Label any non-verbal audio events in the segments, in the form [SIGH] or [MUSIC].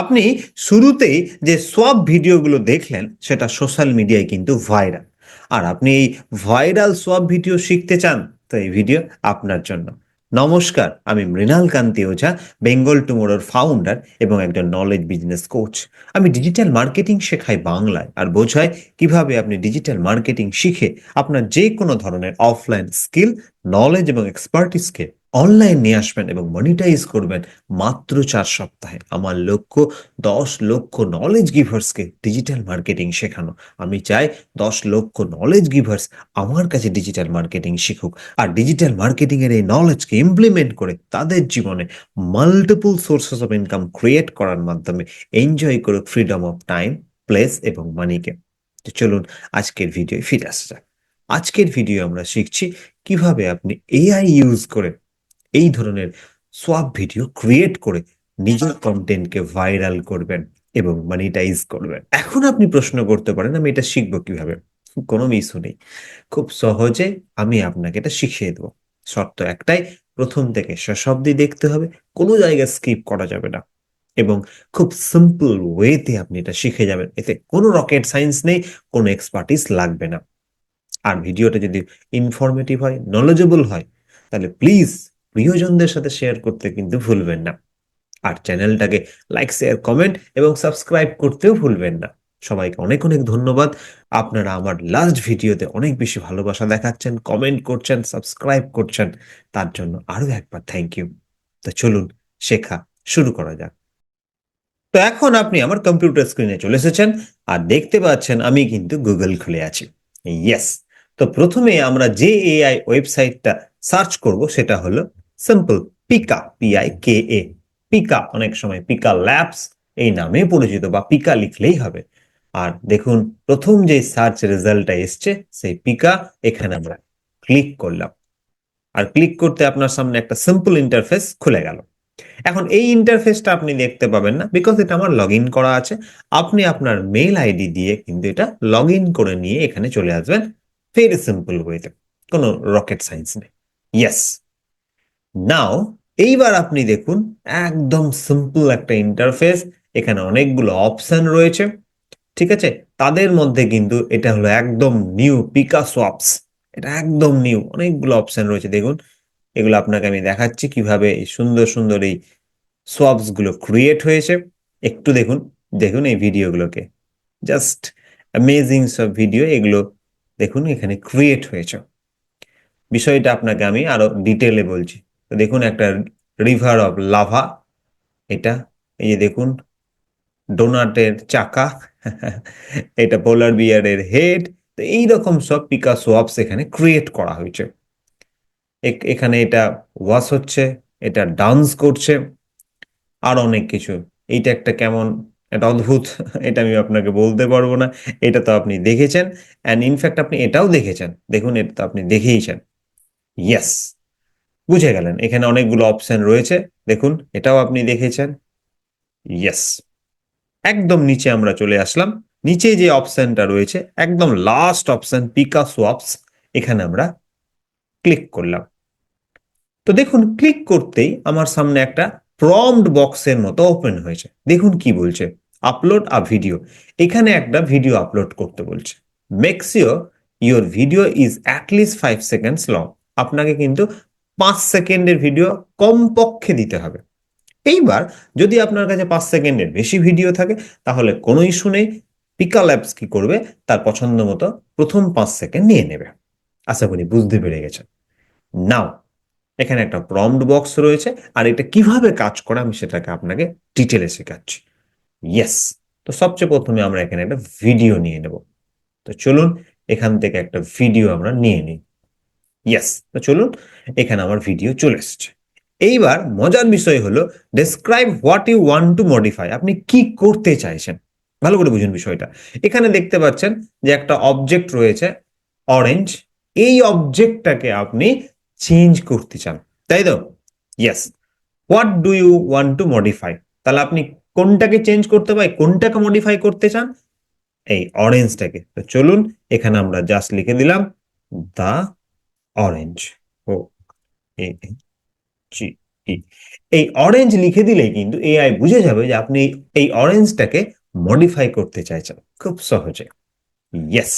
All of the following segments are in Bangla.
আপনি শুরুতেই যে সব ভিডিওগুলো দেখলেন, সেটা সোশ্যাল মিডিয়ায় কিন্তু ভাইরাল আর আপনি এই ভাইরাল সব ভিডিও শিখতে চান, তো এই ভিডিও আপনার জন্য। নমস্কার, আমি মৃণাল কান্তি ওঝা বেঙ্গল টুমোরোর ফাউন্ডার এবং একজন নলেজ বিজনেস কোচ আমি ডিজিটাল মার্কেটিং শেখাই বাংলায় আর বোঝাই কীভাবে আপনি ডিজিটাল মার্কেটিং শিখে আপনার যে কোনো ধরনের অফলাইন স্কিল নলেজ এবং এক্সপার্টিসকে অনলাইন নিয়ে আসবেন এবং মনিটাইজ করবেন মাত্র চার সপ্তাহে। আমার লক্ষ্য, দশ লক্ষ নলেজ গিভার্সকে ডিজিটাল মার্কেটিং শেখানো। আমি চাই দশ লক্ষ নলেজ গিভার্স আমার কাছে ডিজিটাল মার্কেটিং শিখুক। আর ডিজিটাল মার্কেটিং এর এই নলেজকে ইমপ্লিমেন্ট করে তাদের জীবনে multiple sources of income create করার মাধ্যমে এনজয় করুক ফ্রিডম অফ টাইম প্লেস এবং মানিকে তো চলুন আজকের ভিডিও ফিরে আসা যাক। আজকের ভিডিও আমরা শিখছি কীভাবে আপনি এআই ইউজ করে এই ধরনের সোয়াব ভিডিও ক্রিয়েট করে নিজের কন্টেন্টকে ভাইরাল করবেন এবং মনিটাইজ করবেন। এখন আপনি প্রশ্ন করতে পারেন, আমি এটা শিখব কীভাবে? কোনো মিসও নেই। খুব সহজে আমি আপনাকে এটা শিখিয়ে দেবো। শর্ত একটাই, প্রথম থেকে শেষ অব্দি দেখতে হবে, কোনো জায়গায় স্কিপ করা যাবে না। এবং খুব সিম্পল ওয়েতে আপনি এটা শিখে যাবেন। এতে কোনো রকেট সায়েন্স নেই, কোনো এক্সপার্টিস লাগবে না। আর ভিডিওটা যদি ইনফরমেটিভ হয় নলেজেবল হয়, তাহলে প্লিজ প্রিয়জনদের সাথে শেয়ার করতে কিন্তু ভুলবেন না। আর চ্যানেলটাকে লাইক শেয়ার কমেন্ট এবং সাবস্ক্রাইব করতেও ভুলবেন না। সবাইকে অনেক অনেক ধন্যবাদ। আপনারা আমার লাস্ট ভিডিওতে অনেক বেশি ভালোবাসা দেখাচ্ছেন কমেন্ট করছেন সাবস্ক্রাইব করছেন। তার জন্য আরও একবার থ্যাংক ইউ তো চলুন, শেখা শুরু করা যাক। তো এখন আপনি আমার কম্পিউটার স্ক্রিনে চলে এসেছেন আর দেখতে পাচ্ছেন আমি কিন্তু গুগল খুলে আছি। ইয়েস তো প্রথমে আমরা যে এআই ওয়েবসাইটটা সার্চ করব সেটা হলো simple Pika P I K A Pika অনেক সময় পিকা ল্যাবস এই নামে পরিচিত বা পিকা লিখলেই হবে। আর দেখুন, প্রথম যে সার্চ রেজাল্টটা এসছে, সেই পিকা এখানে আমরা ক্লিক করলাম। আর ক্লিক করতে আপনার সামনে একটা সিম্পল ইন্টারফেস খুলে গেল। এখন এই ইন্টারফেসটা আপনি দেখতে পাবেন না বিকজ এটা আমার লগ করা আছে। আপনি আপনার মেল আইডি দিয়ে কিন্তু এটা লগ করে নিয়ে এখানে চলে আসবেন। ভেরি সিম্পল ওয়েতে কোনো রকেট সায়েন্স নেই। ইয়েস নাও এইবার আপনি দেখুন একদম সিম্পল একটা ইন্টারফেস এখানে অনেকগুলো অপশন রয়েছে, ঠিক আছে? তাদের মধ্যে কিন্তু এটা হলো একদম নিউ পিকা সোয়াপস এটা একদম নিউ অনেকগুলো অপশন রয়েছে, দেখুন। এগুলো আপনাকে আমি দেখাচ্ছি কীভাবে এই সুন্দর সুন্দর এই গুলো ক্রিয়েট হয়েছে। একটু দেখুন দেখুন এই ভিডিওগুলোকে। জাস্ট অ্যামেজিং সব ভিডিও এগুলো দেখুন এখানে ক্রিয়েট হয়েছে। বিষয়টা আপনাকে আমি আরও ডিটেলে বলছি। দেখুন একটা রিভার অফ লাভা এটা, এই যে দেখুন ডোনাটের চাকা, [LAUGHS] এটা পোলার বিয়ারের হেড তো এইরকম সব পিকা সোয়াপস এখানে ক্রিয়েট করা হয়েছে। এখানে এটা ওয়াশ হচ্ছে, এটা ডান্স করছে, আর অনেক কিছু। এইটা একটা কেমন, একটা অদ্ভুত, এটা আমি আপনাকে বলতে পারব না, এটা তো আপনি দেখেছেন অ্যান্ড ইনফ্যাক্ট আপনি এটাও দেখেছেন। দেখুন, এটা তো আপনি দেখেইছেন। ইয়েস বুঝে গেলেন। এখানে অনেকগুলো অপশন রয়েছে। দেখুন, এটাও আপনি দেখেছেন। ইয়েস একদম নিচে আমরা চলে আসলাম। নিচে যে অপশনটা রয়েছে, একদম লাস্ট অপশন পিকা সোয়াপস এখানে আমরা ক্লিক করলাম। তো দেখুন ক্লিক করতেই আমার সামনে একটা প্রম্পট বক্সের মতো ওপেন হয়েছে। দেখুন কি বলছে। আপলোড আ ভিডিও এখানে একটা ভিডিও আপলোড করতে বলছে। Make sure your video is at least five seconds long আপনাকে কিন্তু পাঁচ সেকেন্ডের ভিডিও কমপক্ষে দিতে হবে। এইবার যদি আপনার কাছে পাঁচ সেকেন্ডের বেশি ভিডিও থাকে, তাহলে কোনো ইস্যু নেই পিকা ল্যাবস কি করবে, তার পছন্দ মতো প্রথম পাঁচ সেকেন্ড নিয়ে নেবে। আশা করি বুঝতে পেরে গেছেন। নাও এখানে একটা প্রম্পট বক্স রয়েছে, আর এটা কীভাবে কাজ করে আমি সেটাকে আপনাকে ডিটেলে শেখাচ্ছি। ইয়েস তো সবচেয়ে প্রথমে আমরা এখানে একটা ভিডিও নিয়ে নেব। তো চলুন, এখান থেকে একটা ভিডিও আমরা নিয়ে নিই। ইয়েস তো চলুন এখানে আমার ভিডিও চলে এসেছে। এইবার মজার বিষয় হলো describe what you want to modify আপনি কি করতে চাইছেন? ভালো করে বুঝুন বিষয়টা। এখানে দেখতে পাচ্ছেন যে একটা অবজেক্ট রয়েছে অরেঞ্জ এই অবজেক্টটাকে আপনি চেঞ্জ করতে চান, তাই তো? Yes what do you want to modify তাহলে আপনি কোনটাকে চেঞ্জ করতে পাই কোনটাকে মডিফাই করতে চান? এই অরেঞ্জটাকে তো চলুন এখানে আমরা জাস্ট লিখে দিলাম দা অরেঞ্জ ও এ জি কি এই অরেঞ্জ লিখে দিলেই কিন্তু এআই বুঝে যাবে যে আপনি এই অরেঞ্জটাকে মডিফাই করতে চাইছেন, খুব সহজে। ইয়েস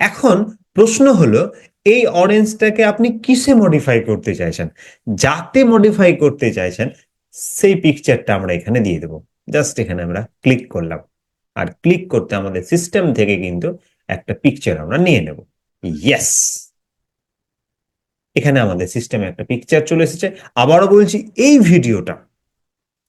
এখন প্রশ্ন হলো, এই অরেঞ্জটাকে আপনি কিসে মডিফাই করতে চাইছেন? যাতে মডিফাই করতে চাইছেন, সেই পিকচারটা আমরা এখানে দিয়ে দেবো। জাস্ট এখানে আমরা ক্লিক করলাম। আর ক্লিক করতে আমাদের সিস্টেম থেকে কিন্তু একটা পিকচার আমরা নিয়ে নেব। ইয়েস এখানে আমাদের সিস্টেমে একটা পিকচার চলে এসেছে। আবারও বলছি, এই ভিডিওটা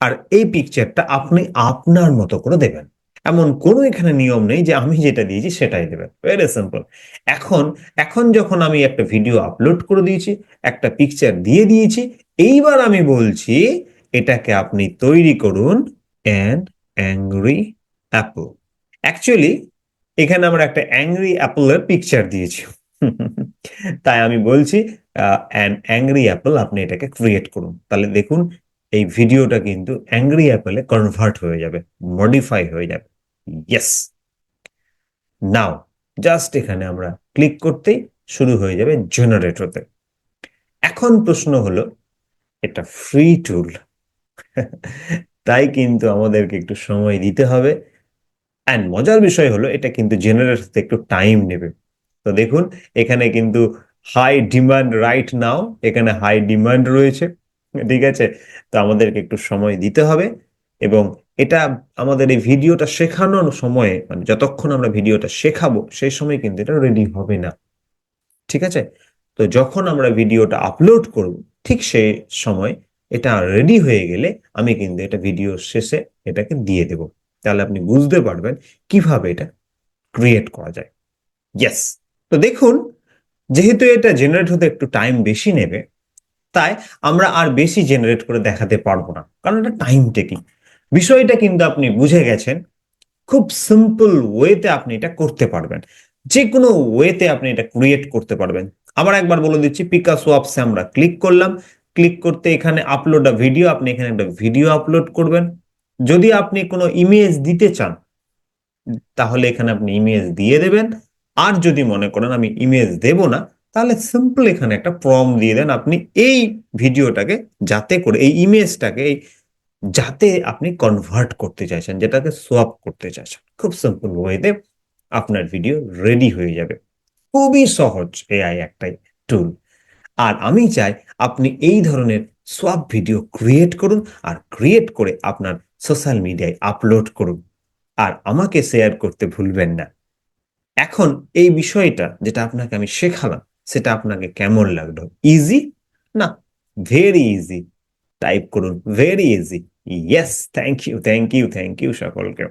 আর এই পিকচারটা আপনি আপনার মতো করে দেবেন। এমন কোনো এখানে নিয়ম নেই যে আমি যেটা দিয়েছি সেটাই দেবেন। ভেরি সিম্পল এখন এখন যখন আমি একটা ভিডিও আপলোড করে দিয়েছি, একটা পিকচার দিয়ে দিয়েছি, এইবার আমি বলছি, এটাকে আপনি তৈরি করুন অ্যান অ্যাংরি অ্যাপল অ্যাকচুয়ালি এখানে আমরা একটা অ্যাংরি অ্যাপলের পিকচার দিয়েছি। [LAUGHS] তাই আমি বলছি অ্যান অ্যাংরি অ্যাপল আপনি এটাকে ক্রিয়েট করুন। তাহলে দেখুন, এই ভিডিওটা কিন্তু অ্যাংরি অ্যাপলে কনভার্ট হয়ে যাবে মডিফাই হয়ে যাবে। ইয়েস নাও জাস্ট এখানে আমরা ক্লিক করতেই শুরু হয়ে যাবে জেনারেট হতে এখন প্রশ্ন হলো, এটা ফ্রি টুল [LAUGHS] তাই কিন্তু আমাদেরকে একটু সময় দিতে হবে। অ্যান্ড মজার বিষয় হলো, এটা কিন্তু জেনারেট হতে একটু টাইম নেবে। তো দেখুন, এখানে কিন্তু হাই ডিমান্ড রাইট নাও এখানে হাই ডিমান্ড রয়েছে, ঠিক আছে? তো আমাদেরকে একটু সময় দিতে হবে এবং এটা আমাদের এই ভিডিওটা শেখানোর সময়ে মানে যতক্ষণ আমরা ভিডিওটা শেখাবো, সেই সময় কিন্তু এটা রেডি হবে না, ঠিক আছে? তো যখন আমরা ভিডিওটা আপলোড করব, ঠিক সেই সময় এটা রেডি হয়ে গেলে আমি কিন্তু এটা ভিডিও শেষে এটাকে দিয়ে দেব। তাহলে আপনি বুঝতে পারবেন কীভাবে এটা ক্রিয়েট করা যায়। ইয়েস তো দেখুন যেহেতু এটা জেনারেট হতে একটু টাইম বেশি নেবে, তাই আমরা আর বেশি জেনারেট করে দেখাতে পারব না, কারণ এটা টাইম টেকিং বিষয়টা কিন্তু আপনি বুঝে গেছেন, খুব সিম্পল ওয়েতে আপনি এটা করতে পারবেন। যে কোনো ওয়েতে আপনি এটা ক্রিয়েট করতে পারবেন। আবার একবার বলে দিচ্ছি পিকা সোয়াপসে আমরা ক্লিক করলাম। ক্লিক করতে এখানে আপলোড আ ভিডিও আপনি এখানে একটা ভিডিও আপলোড করবেন। যদি আপনি কোনো ইমেজ দিতে চান, তাহলে এখানে আপনি ইমেজ দিয়ে দেবেন। আর যদি মনে করেন আমি ইমেজ দেব না, তাহলে সিম্পল এখানে একটা প্রম দিয়ে দেন আপনি এই ভিডিওটাকে যাতে করে, এই ইমেজটাকে এই যাতে আপনি কনভার্ট করতে চাইছেন, যেটাকে সোয়াপ করতে চাইছেন। খুব সিম্পল ওয়েতে আপনার ভিডিও রেডি হয়ে যাবে। খুবই সহজ এআই একটাই টুল আর আমি চাই আপনি এই ধরনের সোয়াপ ভিডিও ক্রিয়েট করুন আর ক্রিয়েট করে আপনার সোশ্যাল মিডিয়ায় আপলোড করুন। আর আমাকে শেয়ার করতে ভুলবেন না। এখন এই বিষয়টা যেটা আপনাকে আমি শেখালাম, সেটা আপনাকে কেমন লাগল? ইজি না ভেরি ইজি টাইপ করুন very easy yes thank you thank you thank you সকলকে।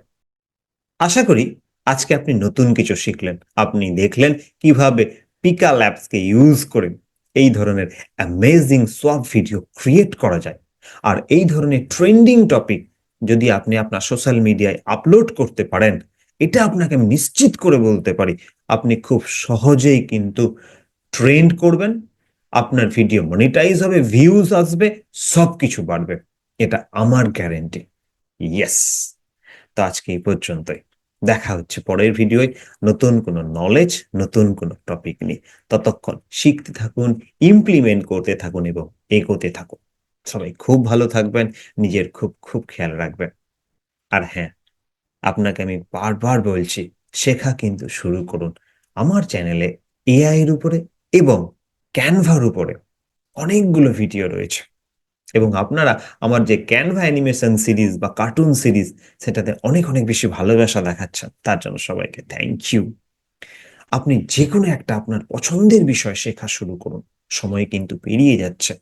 আশা করি আজকে আপনি নতুন কিছু শিখলেন। আপনি দেখলেন কীভাবে পিকা ল্যাবসকে ইউজ করে এই ধরনের অ্যামেজিং সব ভিডিও ক্রিয়েট করা যায়। আর এই ধরনের ট্রেন্ডিং টপিক যদি আপনি আপনার সোশ্যাল মিডিয়ায় আপলোড করতে পারেন এটা আপনাকে আমি নিশ্চিত করে বলতে পারি, আপনি খুব সহজেই কিন্তু ট্রেন্ড করবেন, আপনার ভিডিও মনিটাইজ হবে ভিউজ আসবে সব কিছু বাড়বে। এটা আমার গ্যারেন্টি ইয়েস তো আজকে এই পর্যন্তই। দেখা হচ্ছে পরের ভিডিওয়। নতুন কোনো নলেজ নতুন কোনো টপিক নিয়ে। ততক্ষণ শিখতে থাকুন ইমপ্লিমেন্ট করতে থাকুন এবং এগোতে থাকুন। সবাই খুব ভালো থাকবেন, নিজের খুব খুব খেয়াল রাখবেন। আর হ্যাঁ আপনাকে আমি বারবার বলছি, শেখা কিন্তু শুরু করুন। আমার চ্যানেলে এআই এর উপরে এবং ক্যানভার উপরে অনেকগুলো ভিডিও রয়েছে। এবং আপনারা আমার যে ক্যানভা অ্যানিমেশন সিরিজ বা কার্টুন সিরিজ সেটাতে অনেক অনেক বেশি ভালোবাসা দেখাচ্ছেন, তার জন্য সবাইকে থ্যাংক ইউ আপনি যে কোনো একটা আপনার পছন্দের বিষয় শেখা শুরু করুন। সময় কিন্তু পেরিয়ে যাচ্ছে।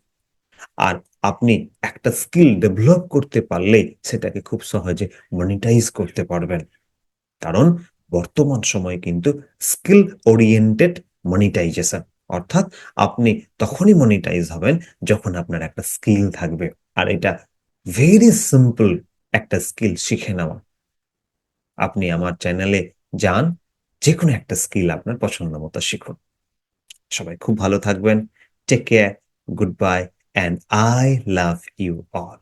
আর আপনি একটা স্কিল ডেভেলপ করতে পারলে সেটাকে খুব সহজে মনিটাইজ করতে পারবেন। কারণ বর্তমান সময়ে কিন্তু স্কিল ওরিয়েন্টেড মনিটাইজেশন, অর্থাৎ আপনি তখনই মনিটাইজ হবেন যখন আপনার একটা স্কিল থাকবে। আর এটা ভেরি সিম্পল একটা স্কিল শিখে নেওয়া। আপনি আমার চ্যানেলে যান যে কোনো একটা স্কিল আপনার পছন্দ মতো শিখুন। সবাই খুব ভালো থাকবেন। Take care, goodbye. And I love you all.